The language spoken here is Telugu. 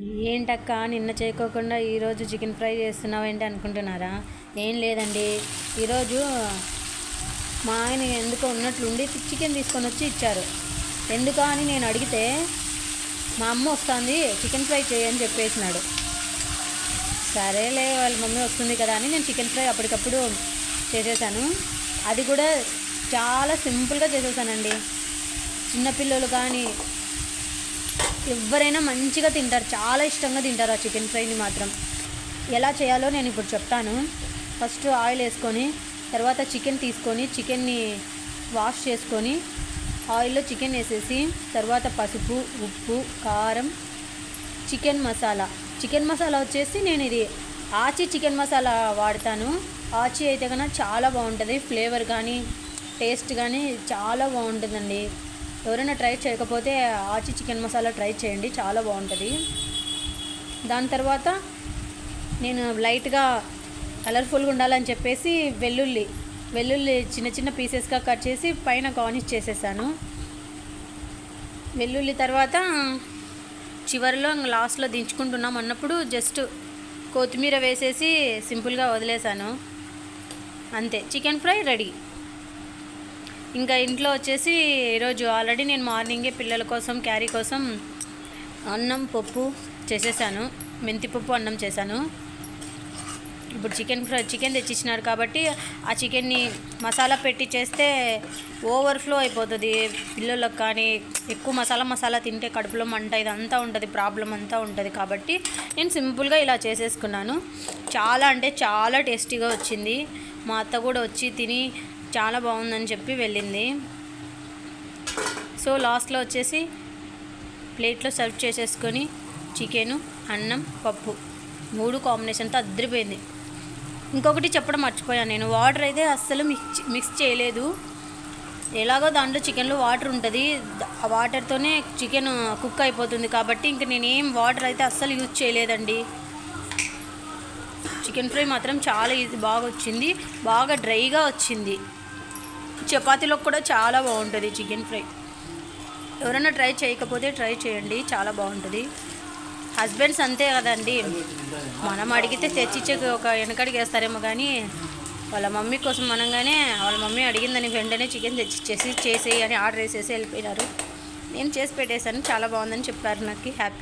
ఏంటక్క నిన్న చేయకోకుండా ఈరోజు చికెన్ ఫ్రై చేస్తున్నావు ఏంటి అనుకుంటున్నారా? ఏం లేదండి. ఈరోజు మా ఆయన ఎందుకో ఉన్నట్లుండి చికెన్ తీసుకొని వచ్చి ఇచ్చారు. ఎందుకా అని నేను అడిగితే మా అమ్మ వస్తుంది చికెన్ ఫ్రై చేయని చెప్పేసినాడు. సరేలే వాళ్ళ మమ్మీ వస్తుంది కదా అని నేను చికెన్ ఫ్రై అప్పటికప్పుడు చేసేసాను. అది కూడా చాలా సింపుల్గా చేసేసానండి. చిన్నపిల్లలు కానీ ఎవరైనా మంచిగా తింటారు చాలా ఇష్టంగా తింటారు ఆ చికెన్ ఫ్రైని మాత్రం. ఎలా చేయాలో నేను ఇప్పుడు చెప్తాను. ఫస్ట్ ఆయిల్ వేసుకొని తర్వాత చికెన్ తీసుకొని చికెన్ని వాష్ చేసుకొని ఆయిల్లో చికెన్ వేసేసి తర్వాత పసుపు ఉప్పు కారం చికెన్ మసాలా చికెన్ మసాలా వచ్చేసి నేను ఇది ఆచి చికెన్ మసాలా వాడతాను. ఆచి అయితే కన్నా చాలా బాగుంటుంది. ఫ్లేవర్ కానీ టేస్ట్ కానీ చాలా బాగుంటుందండి. ఎవరైనా ట్రై చేయకపోతే ఆచి చికెన్ మసాలా ట్రై చేయండి చాలా బాగుంటుంది. దాని తర్వాత నేను లైట్గా కలర్ఫుల్గా ఉండాలని చెప్పేసి వెల్లుల్లి వెల్లుల్లి చిన్న చిన్న పీసెస్గా కట్ చేసి పైన గార్నిష్ చేసేసాను. వెల్లుల్లి తర్వాత చివరిలో లాస్ట్లో దించుకుంటున్నాం అన్నప్పుడు జస్ట్ కొత్తిమీర వేసేసి సింపుల్గా వదిలేసాను. అంతే. Chicken fry ready. ఇంకా ఇంట్లో వచ్చేసి ఈరోజు ఆల్రెడీ నేను మార్నింగే పిల్లల కోసం క్యారీ కోసం అన్నం పప్పు చేసేసాను. మెంతిపప్పు అన్నం చేశాను. ఇప్పుడు చికెన్ ఫ్రై చికెన్ తెచ్చిచ్చినారు కాబట్టి ఆ చికెన్ని మసాలా పెట్టి చేస్తే ఓవర్ఫ్లో అయిపోతుంది. పిల్లలకు కానీ ఎక్కువ మసాలా మసాలా తింటే కడుపులో మంట ఇదంతా ఉంటుంది ప్రాబ్లం అంతా ఉంటుంది కాబట్టి నేను సింపుల్గా ఇలా చేసేసుకున్నాను. చాలా అంటే చాలా టేస్టీగా వచ్చింది. మా అత్త కూడా వచ్చి తిని చాలా బాగుందని చెప్పి వెళ్ళింది. సో లాస్ట్లో వచ్చేసి ప్లేట్లో సర్వ్ చేసేసుకొని చికెను అన్నం పప్పు మూడు కాంబినేషన్తో అద్దరిపోయింది. ఇంకొకటి చెప్పడం మర్చిపోయాను నేను. వాటర్ అయితే అస్సలు మిక్స్ మిక్స్ చేయలేదు. ఎలాగో దాంట్లో చికెన్లో వాటర్ ఉంటుంది. ఆ వాటర్తోనే చికెన్ కుక్ అయిపోతుంది కాబట్టి ఇంక నేను ఏం వాటర్ అయితే అస్సలు యూజ్ చేయలేదండి. చికెన్ ఫ్రై మాత్రం చాలా బాగా వచ్చింది. బాగా డ్రైగా వచ్చింది. చపాతీలో కూడా చాలా బాగుంటుంది చికెన్ ఫ్రై. ఎవరైనా ట్రై చేయకపోతే ట్రై చేయండి చాలా బాగుంటుంది. హస్బెండ్స్ అంతే కదండి. మనం అడిగితే తెచ్చిచ్చే ఒక వెనకడిగేస్తారేమో కానీ వాళ్ళ మమ్మీ కోసం మనగానే వాళ్ళ మమ్మీ అడిగిందని వెంటనే చికెన్ తెచ్చిచ్చేసి చేసేయి అని ఆర్డర్ వేసేసి వెళ్ళిపోయినారు. నేను చేసి పెట్టేశాను చాలా బాగుందని చెప్పారు నాకు హ్యాపీ.